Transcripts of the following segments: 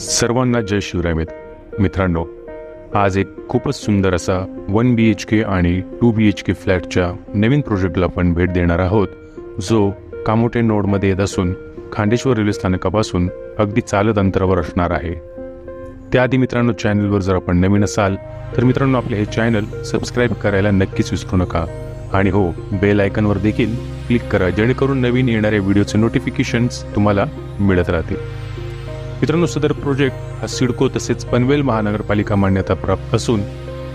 सर्वांना जय शिवराय मित्रांनो आज एक खूपच सुंदर असा वन बी एच के आणि टू बी एच के फ्लॅटच्या नवीन प्रोजेक्टला आपण भेट देणार आहोत जो कामोटे नोडमध्ये येत असून खांडेश्वर रेल्वे स्थानकापासून अगदी चालत अंतरावर असणार आहे. त्याआधी मित्रांनो चॅनलवर जर आपण नवीन असाल तर मित्रांनो आपले हे चॅनल सबस्क्राईब करायला नक्कीच विसरू नका. आणि हो बेल आयकनवर देखील क्लिक करा जेणेकरून नवीन येणाऱ्या व्हिडिओचे नोटिफिकेशन्स तुम्हाला मिळत राहतील. मित्रांनो सदर प्रोजेक्ट हा सिडको तसेच पनवेल महानगरपालिका मान्यता प्राप्त असून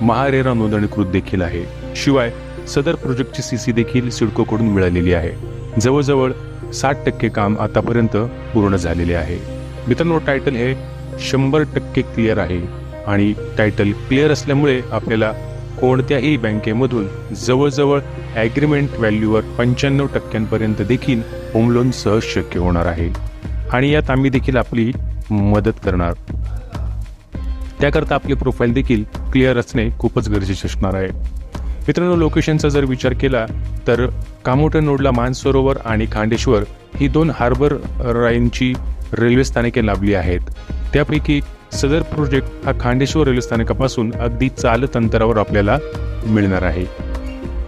महारेरा नोंदणीकृत देखील आहे. शिवाय सदर प्रोजेक्टची सीसी देखील सिडकोकडून मिळालेली आहे. जवळजवळ साठ टक्के काम आतापर्यंत पूर्ण झालेले आहे. मित्रांनो टायटल हे शंभर टक्के क्लिअर आहे आणि टायटल क्लिअर असल्यामुळे आपल्याला कोणत्याही बँकेमधून जवळजवळ ॲग्रीमेंट व्हॅल्यूवर पंच्याण्णव टक्क्यांपर्यंत देखील होम लोन सहज शक्य होणार आहे. आणि यात आम्ही देखील आपली मदत करणार. त्याकरता आपली प्रोफाईल देखील क्लिअर असणे खूपच गरजेचे असणार आहे. मित्रांनो लोकेशनचा जर विचार केला तर कामोटर नोडला मानसरोवर आणि खांडेश्वर ही दोन हार्बर राईनची रेल्वे स्थानके लाभली आहेत. त्यापैकी सदर प्रोजेक्ट हा खांडेश्वर रेल्वे स्थानकापासून अगदी चालत अंतरावर आपल्याला मिळणार आहे.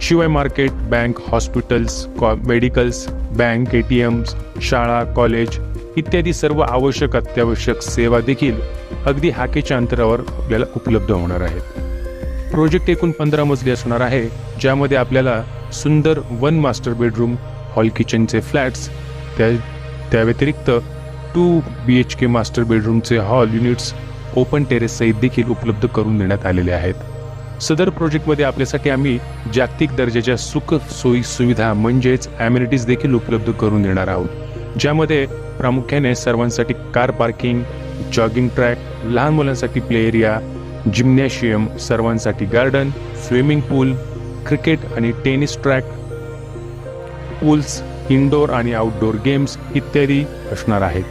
शिवाय मार्केट बँक हॉस्पिटल्स कॉ medicals bank A T Ms शाळा कॉलेज इत्यादी सर्व आवश्यक अत्यावश्यक सेवा देखील अगदी हाकेच्या अंतरावर आपल्याला उपलब्ध होणार आहेत. प्रोजेक्ट एकूण पंधरा मजली असणार आहे ज्यामध्ये आपल्याला सुंदर वन मास्टर बेडरूम हॉल किचनचे फ्लॅट्स त्या त्या व्यतिरिक्त two B H K master बेडरूमचे hall units open terrace सहित देखील उपलब्ध करून देण्यात आलेले आहेत. सदर प्रोजेक्टमध्ये आपल्यासाठी आम्ही जागतिक दर्जाच्या सुख सोयी सुविधा म्हणजेच ॲम्युनिटीज देखील उपलब्ध करून देणार आहोत ज्यामध्ये प्रामुख्याने सर्वांसाठी कार पार्किंग जॉगिंग ट्रॅक लहान मुलांसाठी प्ले एरिया जिम्नॅशियम सर्वांसाठी गार्डन स्विमिंग पूल क्रिकेट आणि टेनिस ट्रॅक पूल्स इनडोर आणि आउटडोर गेम्स इत्यादी असणार आहेत.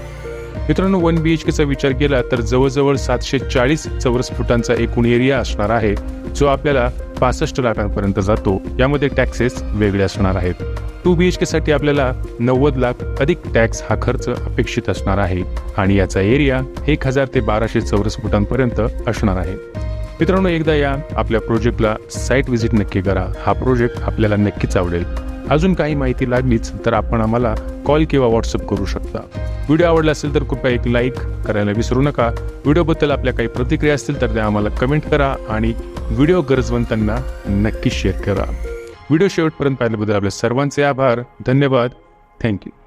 मित्रांनो वन बी एच केचा विचार केला तर जवळजवळ सातशे चाळीस चौरस फुटांचा एकूण एरिया असणार आहे जो आपल्याला पासष्ट लाखांपर्यंत जातो. यामध्ये टॅक्सेस वेगळे असणार आहेत. टू बी एच केसाठी आपल्याला नव्वद लाख अधिक टॅक्स हा खर्च अपेक्षित असणार आहे आणि याचा एरिया एक हजार ते बाराशे चौरस फुटांपर्यंत असणार आहे. मित्रांनो एकदा या आपल्या प्रोजेक्टला साईट व्हिजिट नक्की करा. हा प्रोजेक्ट आपल्याला नक्कीच आवडेल. अजून काही माहिती लागलीच तर आपण आम्हाला कॉल किंवा व्हॉट्सअप करू शकता. व्हिडिओ आवडला असेल तर कृपया एक लाईक करायला विसरू नका. व्हिडिओबद्दल आपल्या काही प्रतिक्रिया असतील तर त्या आम्हाला कमेंट करा आणि व्हिडिओ गरजवंतांना नक्की शेअर करा. व्हिडिओ शेवटपर्यंत पाहिल्याबद्दल आपल्या सर्वांचे आभार. धन्यवाद. थँक्यू